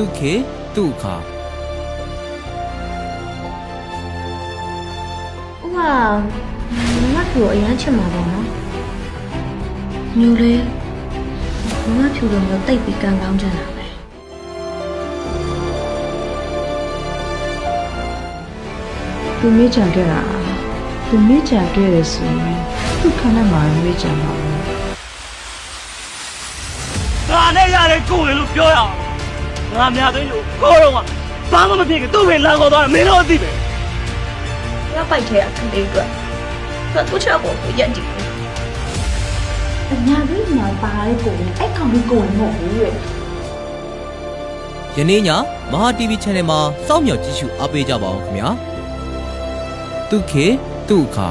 သူခေသူအခါဥကမမဖြူကိုအရန်ချစ်မှာပေါ့နော်ညိုလေးမမဖြူလိုမျိုးတိတ်ပြီးကံကောင်းကြတာပဲသူမေးချင်ခဲ့တာသူမေးချင်ခဲ့တယ်ဆိုရင်သူခန္ဓာမှာမေးချင်ပါဘူးငါနဲ့ရတဲ့ကိုယ်လေလို့ပြောရအောင် ငါများသိလို့ကိုတော့ကဘာမှမဖြစ်ဘူးသူ့ဖေလမ်းခေါ်သွားတယ်မင်းတို့အသိပဲရပိုက်ထဲအခလေးအတွက်သူတို့ချက်ပေါ်ကိုရက်ကြည့်အညာကြီးမှာပါတဲ့ကိုယ်အဲ့ကောင်ကြီးကိုယ်မဟုတ်ဘူးရဲ့ယနေ့ညမဟာ TV Channel မှာစောင့်မျှော်ကြည့်ရှုအားပေးကြပါအောင်ခင်ဗျာသူခေသူအခါ